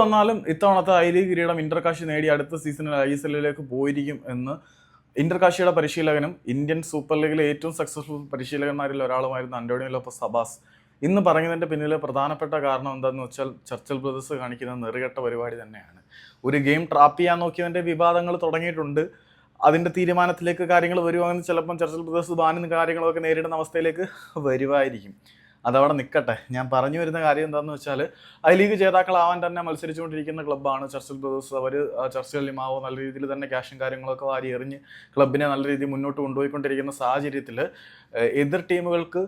വന്നാലും ഇത്തവണത്തെ I league കിരീടം ഇന്റർകാശി നേടി അടുത്ത സീസണിൽ ഐ എസ് എല്ലിലേക്ക് പോയിരിക്കും എന്ന് ഇന്റർകാശിയുടെ പരിശീലകനും ഇന്ത്യൻ സൂപ്പർ ലീഗിലെ ഏറ്റവും സക്സസ്ഫുൾ പരിശീലകന്മാരിൽ ഒരാളുമായിരുന്ന അന്റോണിയോ ലോപ്പസ് സബാസ്. ഇന്ന് പറയുന്നതിന്റെ പിന്നിലെ പ്രധാനപ്പെട്ട കാരണം എന്താണെന്ന് വെച്ചാൽ ചർച്ചിൽ ബ്രദേഴ്സ് കാണിക്കുന്ന നെറുകെട്ട പരിപാടി തന്നെയാണ്. ഒരു ഗെയിം ട്രാപ്പ് ചെയ്യാൻ നോക്കിയതിന്റെ വിവാദങ്ങൾ തുടങ്ങിയിട്ടുണ്ട്. അതിന്റെ തീരുമാനത്തിലേക്ക് കാര്യങ്ങൾ വരുവാണെങ്കിൽ ചിലപ്പം ചർച്ചിൽ ബ്രദേഴ്സ് ബാനും കാര്യങ്ങളൊക്കെ നേരിടുന്ന അവസ്ഥയിലേക്ക് വരുമായിരിക്കും അതവിടെ നിൽക്കട്ടെ ഞാൻ പറഞ്ഞു വരുന്ന കാര്യം എന്താണെന്ന് വെച്ചാൽ ഐ ലീഗ് ജേതാക്കളാവാൻ തന്നെ മത്സരിച്ചുകൊണ്ടിരിക്കുന്ന ക്ലബ്ബാണ് ചർച്ചിൽ ബ്രദേഴ്സ്. അവർ ചർച്ചിൽ ലിമാവോ നല്ല രീതിയിൽ തന്നെ ക്യാഷും കാര്യങ്ങളൊക്കെ വാരി എറിഞ്ഞ് ക്ലബിനെ നല്ല രീതിയിൽ മുന്നോട്ട് കൊണ്ടുപോയിക്കൊണ്ടിരിക്കുന്ന സാഹചര്യത്തിൽ എതിർ ടീമുകൾക്ക്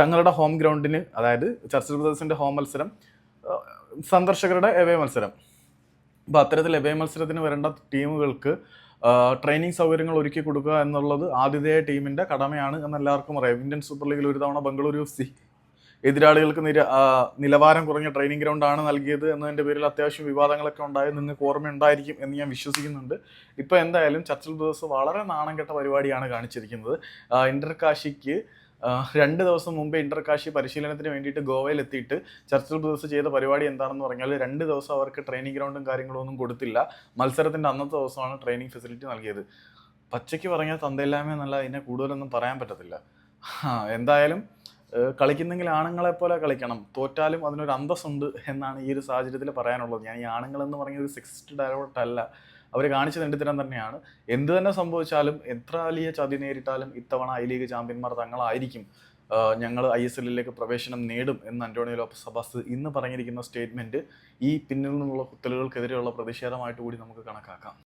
തങ്ങളുടെ ഹോം ഗ്രൗണ്ടിന് അതായത് ചർച്ചിൽ ബ്രദേഴ്സിന്റെ ഹോം മത്സരം സന്ദർശകരുടെ എവേ മത്സരം. അപ്പോൾ അത്തരത്തിൽ എവേ മത്സരത്തിന് വരേണ്ട ടീമുകൾക്ക് ട്രെയിനിങ് സൗകര്യങ്ങൾ ഒരുക്കി കൊടുക്കുക എന്നുള്ളത് ആതിഥേയ ടീമിന്റെ കടമയാണ് എന്ന് എല്ലാവർക്കും അറിയാം. ഇന്ത്യൻ സൂപ്പർ ലീഗിൽ ഒരു തവണ ബംഗളൂരു എഫ് സി എതിരാളികൾക്ക് നിര നിലവാരം കുറഞ്ഞ ട്രെയിനിങ് ഗ്രൗണ്ടാണ് നൽകിയത് എന്നതിന്റെ പേരിൽ അത്യാവശ്യം വിവാദങ്ങളൊക്കെ ഉണ്ടായി. നിങ്ങൾക്ക് ഓർമ്മയുണ്ടായിരിക്കും എന്ന് ഞാൻ വിശ്വസിക്കുന്നുണ്ട്. ഇപ്പോൾ എന്തായാലും ചർച്ചിൽ ബ്രദേഴ്സ് വളരെ നാണം കെട്ട പരിപാടിയാണ് കാണിച്ചിരിക്കുന്നത്. ഇന്റർ ആ, രണ്ട് ദിവസം മുമ്പ് ഇന്റർകാശി പരിശീലനത്തിന് വേണ്ടിയിട്ട് ഗോവയിൽ എത്തിയിട്ട് ചർച്ചിൽ ബ്രദേഴ്സ് ചെയ്ത പരിപാടി എന്താണെന്ന് പറഞ്ഞാൽ രണ്ട് ദിവസം അവർക്ക് ട്രെയിനിങ് ഗ്രൗണ്ടും കാര്യങ്ങളും ഒന്നും കൊടുത്തില്ല. മത്സരത്തിന്റെ അന്നത്തെ ദിവസമാണ് ട്രെയിനിങ് ഫെസിലിറ്റി നൽകിയത്. പച്ചയ്ക്ക് പറഞ്ഞാൽ തന്തയില്ലായ്മ എന്നല്ല ഇതിനെ കൂടുതലൊന്നും പറയാൻ പറ്റത്തില്ല. എന്തായാലും കളിക്കുന്നെങ്കിൽ ആണുങ്ങളെ പോലെ കളിക്കണം. തോറ്റാലും അതിനൊരു അന്തസ്സുണ്ട് എന്നാണ് ഈ ഒരു സാഹചര്യത്തിൽ പറയാനുള്ളത്. ഞാൻ ഈ ആണുങ്ങൾ എന്ന് പറഞ്ഞ ഒരു സിക്സ്ഡ് ഡയറക്റ്റ് അല്ല. അവർ കാണിച്ചു തെണ്ടിത്തരം തന്നെയാണ്. എന്ത് തന്നെ സംഭവിച്ചാലും എത്ര വലിയ ചതി നേരിട്ടാലും ഇത്തവണ ഐ ലീഗ് ചാമ്പ്യന്മാർ തങ്ങളായിരിക്കും. ഞങ്ങൾ ഐ എസ് എല്ലിലേക്ക് പ്രവേശനം നേടും എന്ന് അന്റോണിയോ ലോപ്പസ് സബാസ് ഇന്ന് പറഞ്ഞിരിക്കുന്ന സ്റ്റേറ്റ്മെന്റ് ഈ പിന്നിൽ നിന്നുള്ള കുത്തലുകൾക്കെതിരെയുള്ള പ്രതിഷേധമായിട്ട് കൂടി നമുക്ക് കണക്കാക്കാം.